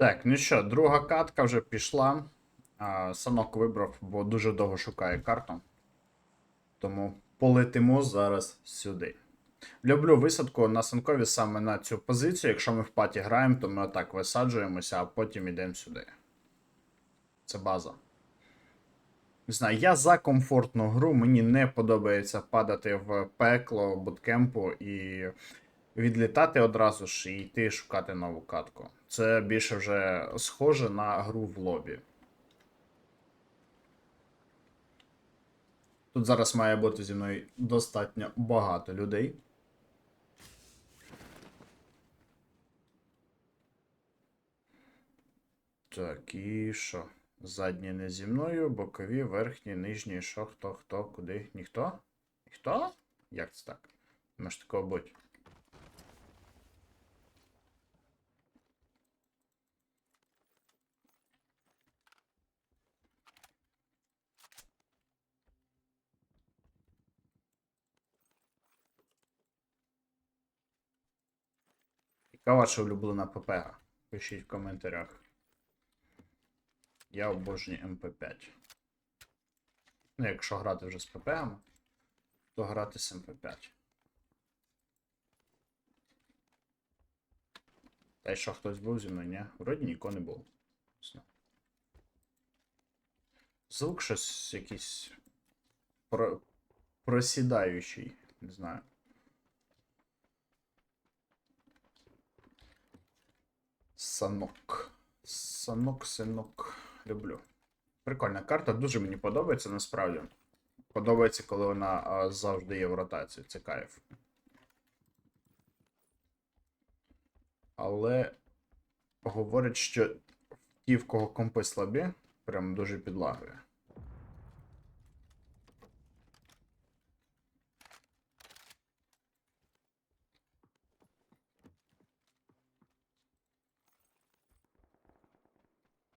Так, ну що, друга катка вже пішла. А, Санок вибрав, бо дуже довго шукає карту. Тому полетимо зараз сюди. Люблю висадку на санкові саме на цю позицію. Якщо ми в паті граємо, то ми отак висаджуємося, а потім йдемо сюди. Це база. Не знаю, я за комфортну гру, мені не подобається падати в пекло буткемпу і відлітати одразу ж і йти шукати нову катку. Це більше вже схоже на гру в лобі. Тут зараз має бути зі мною достатньо багато людей. Так, і що? Задні не зі мною, бокові, верхні, нижні, що, хто, хто, куди? Ніхто? Ніхто? Як це так? Може такого бути. Яка ваша улюблена ППГ? Пишіть в коментарях. Я обожнюю МП5. Ну, якщо грати вже з ППГами, то грати з МП5. Та й що хтось був зі мною, ні? Вроді нікого не було. Звук щось якийсь про... просідаючий, не знаю. Санок. Санок, синок. Люблю. Прикольна карта, дуже мені подобається насправді. Подобається, коли вона а, завжди є в ротації. Це кайф. Але говорять, що ті, в кого компи слабі, прям дуже підлагує.